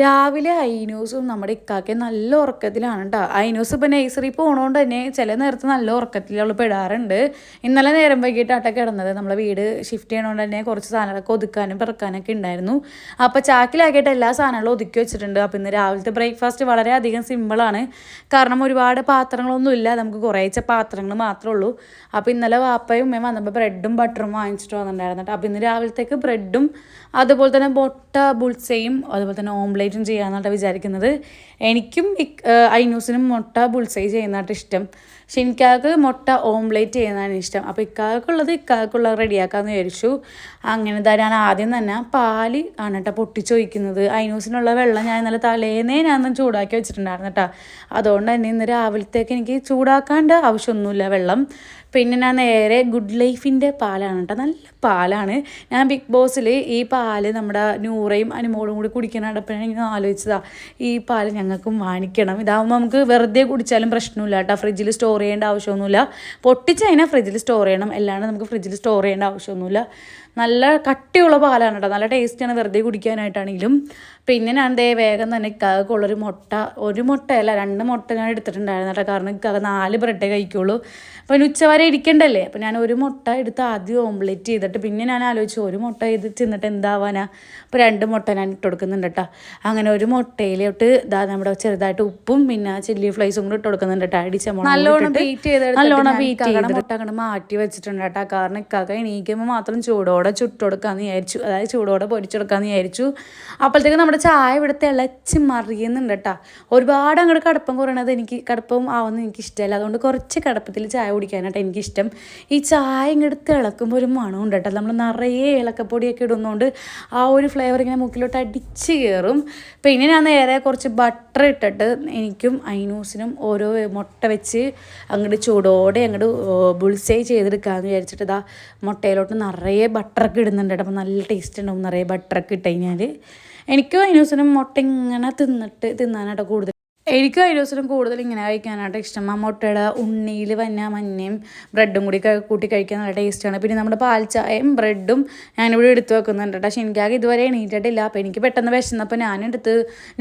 രാവിലെ ഐനൂസും നമ്മുടെ ഇക്കാക്കെ നല്ല ഉറക്കത്തിലാണ് കേട്ടോ ഐനൂസ് ഇപ്പം നഴ്സറി പോകണോണ്ട് തന്നെ ചില നേരത്ത് നല്ല ഉറക്കത്തിൽ അവൾ പെടാറുണ്ട്. ഇന്നലെ നേരം വൈകിട്ടാട്ട കിടന്നത്. നമ്മളെ വീട് ഷിഫ്റ്റ് ചെയ്യണോണ്ട് തന്നെ കുറച്ച് സാധനങ്ങളൊക്കെ ഒതുക്കാനും പിറക്കാനൊക്കെ ഉണ്ടായിരുന്നു അപ്പോൾ ചാക്കിലാക്കിയിട്ട് എല്ലാ സാധനങ്ങളും ഒതുക്കി വെച്ചിട്ടുണ്ട്. അപ്പോൾ ഇന്ന് രാവിലത്തെ ബ്രേക്ക്ഫാസ്റ്റ് വളരെയധികം സിമ്പിളാണ് കാരണം ഒരുപാട് പാത്രങ്ങളൊന്നും ഇല്ല. നമുക്ക് കുറേച്ച പാത്രങ്ങൾ മാത്രമേ ഉള്ളൂ. അപ്പോൾ ഇന്നലെ വാപ്പയും ഉമ്മയും വന്നപ്പോൾ ബ്രെഡും ബട്ടറും വാങ്ങിച്ചിട്ട് വന്നിട്ടുണ്ടായിരുന്നു അപ്പോൾ ഇന്ന് രാവിലത്തേക്ക് ബ്രെഡും അതുപോലെ തന്നെ ബൊട്ട ബുൾസയും അതുപോലെ തന്നെ ഓംലേറ്റും ചെയ്യാമെന്നാണ് വിചാരിക്കുന്നത്. എനിക്കും ഐ ന്യൂസിനും മുട്ട ബുൾസൈ ചെയ്യുന്നതായിട്ട് ഇഷ്ടം. പക്ഷെ എനിക്കാക്ക് മുട്ട ഓംലേറ്റ് ചെയ്യുന്നതാണ് ഇഷ്ടം. അപ്പോൾ ഇക്കാക്കുള്ളത് ഇക്കാക്കുള്ളത് റെഡിയാക്കാമെന്ന് വിചാരിച്ചു. അങ്ങനെ തരാൻ ആദ്യം തന്നെ പാൽ ആണ് കേട്ടോ പൊട്ടിച്ച് ഒഴിക്കുന്നത്. ന്യൂസിനുള്ള വെള്ളം ഞാൻ ഇന്നലെ തലേന്നേ ഞാൻ ചൂടാക്കി വെച്ചിട്ടുണ്ടായിരുന്നു കേട്ടോ അതുകൊണ്ട് തന്നെ ഇന്ന് രാവിലത്തേക്ക് എനിക്ക് ചൂടാക്കാണ്ട് ആവശ്യമൊന്നുമില്ല വെള്ളം. പിന്നെ ഞാൻ നേരെ ഗുഡ് ലൈഫിന്റെ പാലാണ് കേട്ടോ നല്ല പാലാണ്. ഞാൻ ബിഗ് ബോസിൽ ഈ പാൽ നമ്മുടെ നൂറയും അനുമോളും കൂടി കുടിക്കണപ്പോഴാണ് ഞാൻ ആലോചിച്ചതാ ഈ പാൽ ഞങ്ങൾക്കും വാങ്ങിക്കണം. ഇതാകുമ്പോൾ നമുക്ക് വെറുതെ കുടിച്ചാലും പ്രശ്നമില്ല കേട്ടോ. ഫ്രിഡ്ജിൽ സ്റ്റോർ ചെയ്യേണ്ട ആവശ്യമൊന്നുമില്ല. പൊട്ടിച്ച് കഴിഞ്ഞാൽ ഫ്രിഡ്ജിൽ സ്റ്റോർ ചെയ്യണം. അല്ലാണ്ട് നമുക്ക് ഫ്രിഡ്ജിൽ സ്റ്റോർ ചെയ്യേണ്ട ആവശ്യമൊന്നുമില്ല. നല്ല കട്ടിയുള്ള പാലാണ് കേട്ടോ. നല്ല ടേസ്റ്റാണ് വെറുതെ കുടിക്കാനായിട്ടാണെങ്കിലും. പിന്നെ ഞാൻ ദേ വേഗം തന്നെ ഇക്കാക്കുള്ളൊരു മുട്ട ഒരു മുട്ടയല്ല രണ്ട് മുട്ട ഞാൻ എടുത്തിട്ടുണ്ടായിരുന്നു കേട്ടോ. കാരണം ഇക്കാകെ നാല് ബ്രെഡേ കഴിക്കുള്ളൂ. അപ്പോൾ ഉച്ചവരെ ഇരിക്കണ്ടല്ലേ? അപ്പോൾ ഞാൻ ഒരു മുട്ട എടുത്ത് ആദ്യം ഓംലെറ്റ് ചെയ്തിട്ട് പിന്നെ ഞാൻ ആലോചിച്ചു ഒരു മുട്ട ഇത് തിന്നിട്ട് എന്താവാനാ? അപ്പോൾ രണ്ട് മുട്ട ഞാൻ ഇട്ട് കൊടുക്കുന്നുണ്ട് കേട്ടോ അങ്ങനെ ഒരു മുട്ടയിലോട്ട് ഇതാ നമ്മുടെ ചെറുതായിട്ട് ഉപ്പും പിന്നെ ചില്ലി ഫ്ലൈസും കൂടി ഇട്ട് കൊടുക്കുന്നുണ്ട് കേട്ടോ അടിച്ച നല്ലോണം ബീറ്റ് ചെയ്ത് നല്ലോണം ബീറ്റ് ചെയ്ത് മുട്ട അങ്ങോട്ട് മാറ്റി വെച്ചിട്ടുണ്ട് കേട്ടോ കാരണം ഇക്കാക്ക എണീക്കുമ്പോൾ മാത്രം ചൂടോടെ ചുട്ടുകൊടുക്കാന്ന് വിചാരിച്ചു. അതായത് ചൂടോടെ പൊരിച്ചെടുക്കാമെന്ന് വിചാരിച്ചു. അപ്പോഴത്തേക്ക് നമ്മുടെ ചായ ഇവിടെ തിളച്ച് മറിയുന്നുണ്ട് കേട്ടോ ഒരുപാട് അങ്ങോട്ട് കടപ്പം കുറയണത് എനിക്ക് കടപ്പം ആവുന്ന എനിക്ക് ഇഷ്ടമല്ല അതുകൊണ്ട് കുറച്ച് കടപ്പത്തിൽ ചായ കുടിക്കാനായിട്ട് എനിക്കിഷ്ടം. ഈ ചായ ഇങ്ങോട്ട് തിളക്കുമ്പോൾ ഒരു മണമുണ്ട് കേട്ടോ നമ്മൾ നിറയെ ഇളക്കപ്പൊടിയൊക്കെ ഇടുന്നതുകൊണ്ട് ആ ഒരു ഫ്ലേവർ ഇങ്ങനെ മുക്കിലോട്ട് അടിച്ച് കയറും പിന്നെ ഞാൻ നേരെ കുറച്ച് ബട്ടർ ഇട്ടിട്ട് എനിക്കും ഐനൂസിനും ഓരോ മുട്ട വെച്ച് അങ്ങോട്ട് ചൂടോടെ അങ്ങോട്ട് ബുൾസൈ ചെയ്തെടുക്കാമെന്ന് വിചാരിച്ചിട്ട് ഇതാ മുട്ടയിലോട്ട് നിറയെ ബട്ടറൊക്കെ ഇടുന്നുണ്ട് കേട്ടോ. അപ്പോൾ നല്ല ടേസ്റ്റ് ഉണ്ടാവും നിറയെ ബട്ടറൊക്കെ ഇട്ട് കഴിഞ്ഞാൽ എനിക്കും ഐനൂസിനും മുട്ട ഇങ്ങനെ തിന്നിട്ട് തിന്നാനായിട്ട് കൂടുതൽ എനിക്കും ഐരോസിനും കൂടുതൽ ഇങ്ങനെ കഴിക്കാനായിട്ട് ഇഷ്ടം. ആ മുട്ടയുടെ ഉണ്ണിയിൽ വന്ന മഞ്ഞയും ബ്രെഡും കൂടി കൂട്ടി കഴിക്കാൻ നല്ല ടേസ്റ്റാണ് പിന്നെ നമ്മുടെ പാൽ ചായയും ബ്രെഡും ഞാനിവിടെ എടുത്ത് വെക്കുന്നുണ്ട് പക്ഷേ എനിക്കാകെ ഇതുവരെ എണീറ്റിട്ടില്ല. അപ്പോൾ എനിക്ക് പെട്ടെന്ന് വിശന്നപ്പോൾ ഞാനെടുത്ത്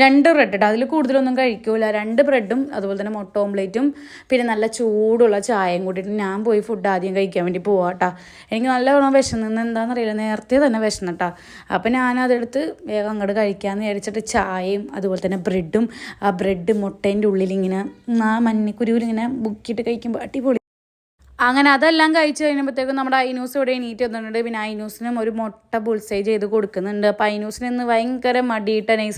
രണ്ട് ബ്രെഡ് ഇട്ട്. അതിൽ കൂടുതലൊന്നും കഴിക്കില്ല രണ്ട് ബ്രെഡും അതുപോലെ തന്നെ മുട്ട ഓംലേറ്റും പിന്നെ നല്ല ചൂടുള്ള ചായയും കൂട്ടിയിട്ട് ഞാൻ പോയി ഫുഡ് ആദ്യം കഴിക്കാൻ വേണ്ടി പോവാം കേട്ടോ എനിക്ക് നല്ലവണ്ണം വിശന്നെന്ന് എന്താണെന്നറിയില്ല നേരത്തെ തന്നെ വിശന്നിട്ടാ അപ്പോൾ ഞാനതെടുത്ത് വേഗം അങ്ങോട്ട് കഴിക്കാമെന്ന് വിചാരിച്ചിട്ട് ചായയും അതുപോലെ തന്നെ ബ്രെഡും ആ ബ്രെഡ് മുട്ടേന്റെ ഉള്ളിൽ ഇങ്ങനെ ആ മഞ്ഞക്കുരുവിൽ ഇങ്ങനെ ബുക്കിയിട്ട് കഴിക്കുമ്പോൾ അടിപൊളി. അങ്ങനെ അതെല്ലാം കഴിച്ച് കഴിയുമ്പോഴത്തേക്കും നമ്മുടെ ഐനൂസ് ഇവിടെ എണീറ്റ് വന്നിട്ടുണ്ട്. പിന്നെ ഐനൂസിനും ഒരു മുട്ട പുൾസൈ ചെയ്ത് കൊടുക്കുന്നുണ്ട്. അപ്പോൾ ഐനൂസിന് ഇന്ന് ഭയങ്കര മടിയിട്ട നൈസ്